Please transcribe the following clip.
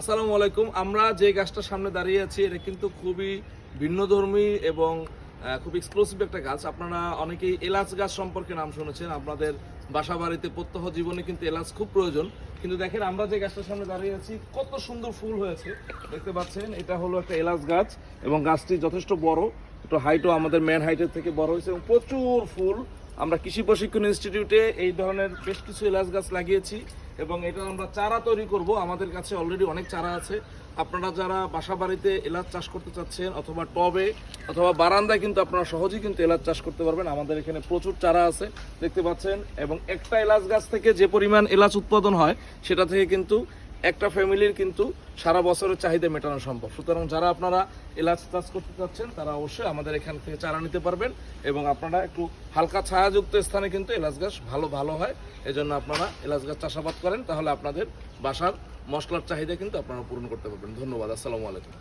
আসসালামু আলাইকুম। আমরা যে গাছটার সামনে দাঁড়িয়ে আছি, এটা কিন্তু খুবই ভিন্নধর্মী এবং খুব এক্সক্লুসিভ একটা গাছ। আপনারা অনেকেই এলাচ গাছ সম্পর্কে নাম শুনেছেন। আপনাদের বাসা বাড়িতে প্রত্যহ জীবনে কিন্তু এলাচ খুব প্রয়োজন। কিন্তু দেখেন, আমরা যে গাছটার সামনে দাঁড়িয়ে আছি, কত সুন্দর ফুল হয়েছে। দেখতে পাচ্ছেন, এটা হলো একটা এলাচ গাছ এবং গাছটি যথেষ্ট বড়। একটু হাইটও আমাদের ম্যান হাইটের থেকে বড় হয়েছে এবং প্রচুর ফুল। আমরা কৃষি প্রশিক্ষণ ইনস্টিটিউটে এই ধরনের বেশ কিছু এলাচ গাছ লাগিয়েছি এবং এটা আমরা চারা তৈরি করব। আমাদের কাছে অলরেডি অনেক চারা আছে। আপনারা যারা বাসা বাড়িতে এলাচ চাষ করতে চাচ্ছেন অথবা টবে অথবা বারান্দায় কিন্তু আপনারা সহজেই কিন্তু এলাচ চাষ করতে পারবেন। আমাদের এখানে প্রচুর চারা আছে, দেখতে পাচ্ছেন। এবং একটা এলাচ গাছ থেকে যে পরিমাণ এলাচ উৎপাদন হয়, সেটা থেকে কিন্তু একটা ফ্যামিলির কিন্তু সারা বছরের চাহিদা মেটানো সম্ভব। সুতরাং যারা আপনারা এলাচ চাষ করতে চাচ্ছেন, তারা অবশ্যই আমাদের এখান থেকে চারা নিতে পারবেন এবং আপনারা একটু হালকা ছায়াযুক্ত স্থানে কিন্তু এলাচ গাছ ভালো ভালো হয়। এজন্য আপনারা এলাচ গাছ চাষাবাদ করেন, তাহলে আপনাদের বাসার মশলার চাহিদা কিন্তু আপনারা পূরণ করতে পারবেন। ধন্যবাদ, আসসালামু আলাইকুম।